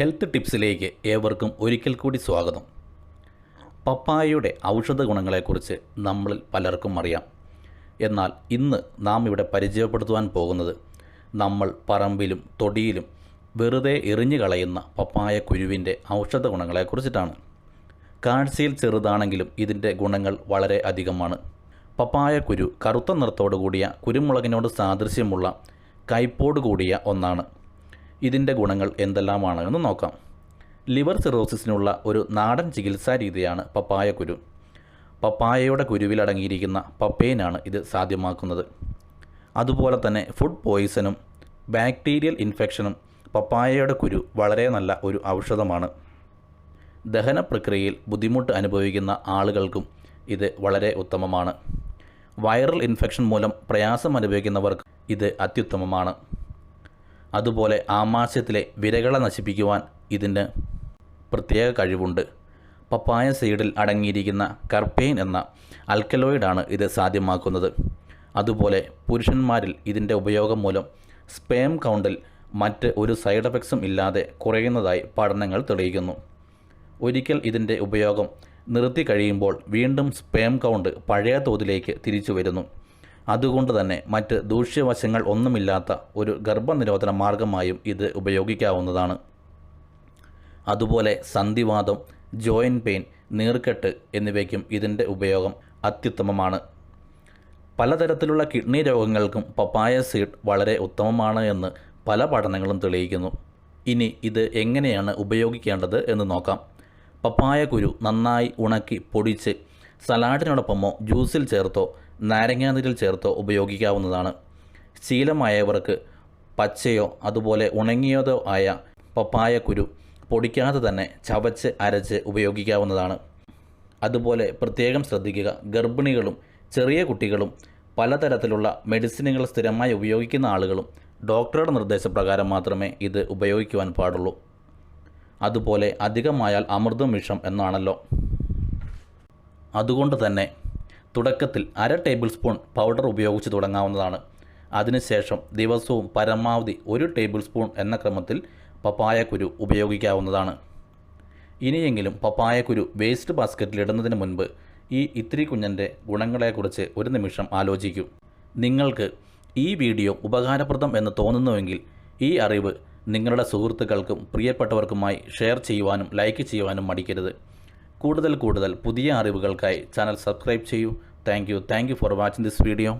Health ടിപ്സിലേക്ക് ഏവർക്കും ഒരിക്കൽ കൂടി സ്വാഗതം. പപ്പായയുടെ ഔഷധ ഗുണങ്ങളെക്കുറിച്ച് നമ്മളിൽ പലർക്കും അറിയാം. എന്നാൽ ഇന്ന് നാം ഇവിടെ പരിചയപ്പെടുത്തുവാൻ പോകുന്നത് നമ്മൾ പറമ്പിലും തൊടിയിലും വെറുതെ എറിഞ്ഞു കളയുന്ന പപ്പായ കുരുവിന്റെ ഔഷധ ഗുണങ്ങളെക്കുറിച്ചിട്ടാണ്. കാഴ്ചയിൽ ചെറുതാണെങ്കിലും ഇതിന്റെ ഗുണങ്ങൾ വളരെ അധികമാണ്. പപ്പായ കുരു കറുത്ത നിറത്തോടു കൂടിയ കുരുമുളകിനോട് സാദൃശ്യമുള്ള കയ്പോട് കൂടിയ ഒന്നാണ്. ഇതിന്റെ ഗുണങ്ങൾ എന്തെല്ലാമാണ് എന്ന് നോക്കാം. ലിവർ സിറോസിസിനുള്ള ഒരു നാടൻ ചികിത്സാ രീതിയാണ് പപ്പായ കുരു. പപ്പായയുടെ കുരുവിലടങ്ങിയിരിക്കുന്ന പപ്പേനാണ് ഇത് സാധ്യമാക്കുന്നത്. അതുപോലെ തന്നെ ഫുഡ് പോയിസണും ബാക്ടീരിയൽ ഇൻഫെക്ഷനും പപ്പായയുടെ കുരു വളരെ നല്ല ഒരു ഔഷധമാണ്. ദഹന പ്രക്രിയയിൽ ബുദ്ധിമുട്ട് അനുഭവിക്കുന്ന ആളുകൾക്കും ഇത് വളരെ ഉത്തമമാണ്. വൈറൽ ഇൻഫെക്ഷൻ മൂലം പ്രയാസം അനുഭവിക്കുന്നവർക്ക് ഇത് അത്യുത്തമമാണ്. അതുപോലെ ആമാശയത്തിലെ വിരകളെ നശിപ്പിക്കുവാൻ ഇതിന് പ്രത്യേക കഴിവുണ്ട്. പപ്പായ സീഡിൽ അടങ്ങിയിരിക്കുന്ന കർപ്പെയിൻ എന്ന അൽക്കലോയിഡാണ് ഇത് സാധ്യമാക്കുന്നത്. അതുപോലെ പുരുഷന്മാരിൽ ഇതിന്റെ ഉപയോഗം മൂലം സ്പേം കൗണ്ടിൽ മറ്റ് ഒരു സൈഡ് എഫക്ട്സും ഇല്ലാതെ കുറയുന്നതായി പഠനങ്ങൾ തെളിയിക്കുന്നു. ഒരിക്കൽ ഇതിന്റെ ഉപയോഗം നിർത്തി കഴിയുമ്പോൾ വീണ്ടും സ്പേം കൗണ്ട് പഴയ തോതിലേക്ക് തിരിച്ചു വരുന്നു. അതുകൊണ്ട് തന്നെ മറ്റ് ദൂഷ്യവശങ്ങൾ ഒന്നുമില്ലാത്ത ഒരു ഗർഭനിരോധന മാർഗമായും ഇത് ഉപയോഗിക്കാവുന്നതാണ്. അതുപോലെ സന്ധിവാദം ജോയിന്റ് പെയിൻ നീർക്കെട്ട് എന്നിവയ്ക്കും ഇതിന്റെ ഉപയോഗം അത്യുത്തമമാണ്. പലതരത്തിലുള്ള കിഡ്നി രോഗങ്ങൾക്കും പപ്പായ സീഡ് വളരെ ഉത്തമമാണ് എന്ന് പല പഠനങ്ങളും തെളിയിക്കുന്നു. ഇനി ഇത് എങ്ങനെയാണ് ഉപയോഗിക്കേണ്ടത് എന്ന് നോക്കാം. പപ്പായ കുരു നന്നായി ഉണക്കി പൊടിച്ച് സലാഡിനോടൊപ്പമോ ജ്യൂസിൽ ചേർത്തോ നാരങ്ങാനീരിൽ ചേർത്തോ ഉപയോഗിക്കാവുന്നതാണ്. ശീലമായവർക്ക് പച്ചയോ അതുപോലെ ഉണങ്ങിയതോ ആയ പപ്പായ കുരു പൊടിക്കാതെ തന്നെ ചവച്ച് അരച്ച് ഉപയോഗിക്കാവുന്നതാണ്. അതുപോലെ പ്രത്യേകം ശ്രദ്ധിക്കുക ഗർഭിണികളും ചെറിയ കുട്ടികളും പലതരത്തിലുള്ള മെഡിസിനുകൾ സ്ഥിരമായി ഉപയോഗിക്കുന്ന ആളുകളും ഡോക്ടറുടെ നിർദ്ദേശപ്രകാരം മാത്രമേ ഇത് ഉപയോഗിക്കുവാൻ പാടുള്ളൂ. അതുപോലെ അധികമായാൽ അമൃതം വിഷം എന്നാണല്ലോ. അതുകൊണ്ട് തന്നെ തുടക്കത്തിൽ അര ടേബിൾ സ്പൂൺ പൗഡർ ഉപയോഗിച്ച് തുടങ്ങാവുന്നതാണ്. അതിനുശേഷം ദിവസവും പരമാവധി ഒരു ടേബിൾ സ്പൂൺ എന്ന ക്രമത്തിൽ പപ്പായ കുരു ഉപയോഗിക്കാവുന്നതാണ്. ഇനിയെങ്കിലും പപ്പായ കുരു വേസ്റ്റ് ബാസ്ക്കറ്റിൽ ഇടുന്നതിന് മുൻപ് ഈ ഇത്തിരി കുഞ്ഞന്റെ ഗുണങ്ങളെക്കുറിച്ച് ഒരു നിമിഷം ആലോചിക്കൂ. നിങ്ങൾക്ക് ഈ വീഡിയോ ഉപകാരപ്രദം എന്ന് തോന്നുന്നുവെങ്കിൽ ഈ അറിവ് നിങ്ങളുടെ സുഹൃത്തുക്കൾക്കും പ്രിയപ്പെട്ടവർക്കുമായി ഷെയർ ചെയ്യുവാനും ലൈക്ക് ചെയ്യുവാനും മടിക്കരുത്. കൂടുതൽ കൂടുതൽ പുതിയ അറിവുകൾക്കായി ചാനൽ സബ്സ്ക്രൈബ് ചെയ്യൂ. Thank you thank you for watching this video